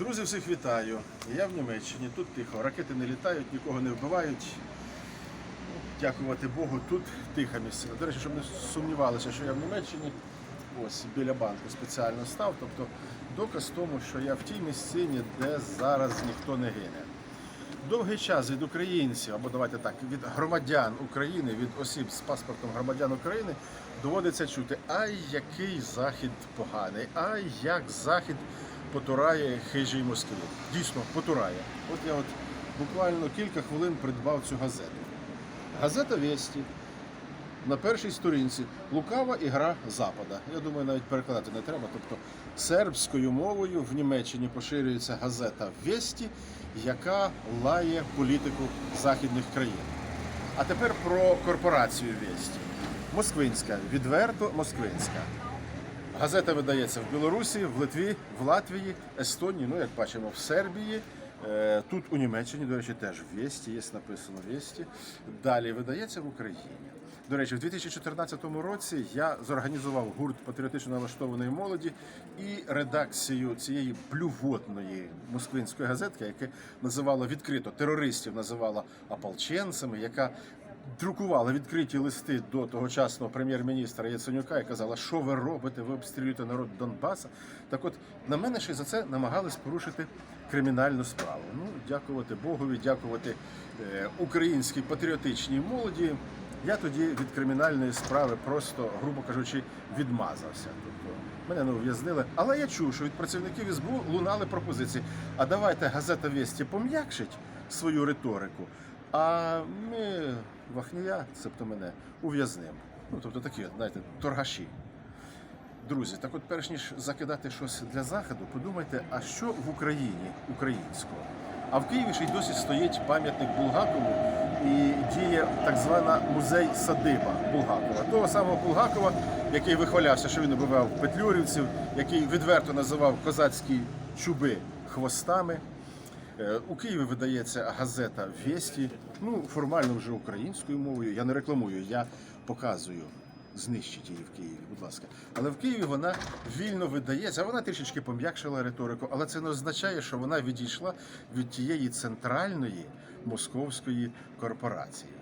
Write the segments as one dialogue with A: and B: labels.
A: Друзі, всіх вітаю. Я в Німеччині, тут тихо. Ракети не літають, нікого не вбивають. Дякувати Богу, тут тиха місцина. До речі, щоб не сумнівалися, що я в Німеччині, ось біля банку спеціально став. Тобто доказ тому, що я в тій місцині, де зараз ніхто не гине. Довгий час від українців, або давайте так, від громадян України, від осіб з паспортом громадян України доводиться чути, ай, який захід поганий, ай, як захід потурає хижій Москві. Дійсно, потурає. От я от буквально кілька хвилин придбав цю газету. Газета Весті. На першій сторінці лукава ігра Запада. Я думаю, навіть перекладати не треба. Тобто сербською мовою в Німеччині поширюється газета Весті, яка лає політику західних країн. А тепер про корпорацію Весті. Москвинська, відверто москвинська. Газета видається в Білорусі, в Литві, в Латвії, Естонії, ну як бачимо, в Сербії. Е, Тут у Німеччині, до речі, теж Весті, є написано Весті. Далі видається в Україні. До речі, в 2014 році я зорганізував гурт патріотично налаштованої молоді і редакцію цієї блювотної москвинської газетки, яке називало відкрито терористів, називала ополченцями, яка друкувала відкриті листи до тогочасного прем'єр-міністра Яценюка і казала, що ви робите, ви обстрілюєте народ Донбаса. Так от на мене ще за це намагались порушити кримінальну справу. Ну, дякувати Богові, дякувати е, українській патріотичній молоді. Я тоді від кримінальної справи просто, грубо кажучи, відмазався. Тобто мене не ув'язнили. Але я чув, що від працівників СБУ лунали пропозиції. А давайте газета Весті пом'якшить свою риторику, а ми Вахнія, цебто мене, ув'язнимо. Ну, тобто такі, знаєте, торгаші. Друзі, так от перш ніж закидати щось для заходу, подумайте, а що в Україні українського? А в Києві ще й досі стоїть пам'ятник Булгакову і діє так звана музей садиба Булгакова. Того самого Булгакова, який вихвалявся, що він убивав петлюрівців, який відверто називав козацькі чуби хвостами. Е, У Києві видається газета Весті, ну формально вже українською мовою. Я не рекламую, я показую. Знищить її в Києві, будь ласка. Але в Києві вона вільно видається. Вона трішечки пом'якшила риторику, але це не означає, що вона відійшла від тієї центральної московської корпорації.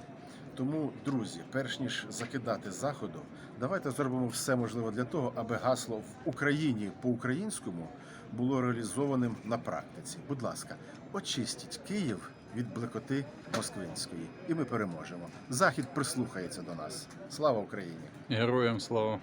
A: Тому, друзі, перш ніж закидати заходу, давайте зробимо все можливе для того, аби гасло в Україні по-українському було реалізованим на практиці. Будь ласка, очистіть Київ від блекоти москвинської, і ми переможемо. Захід прислухається до нас. Слава Україні!
B: Героям слава.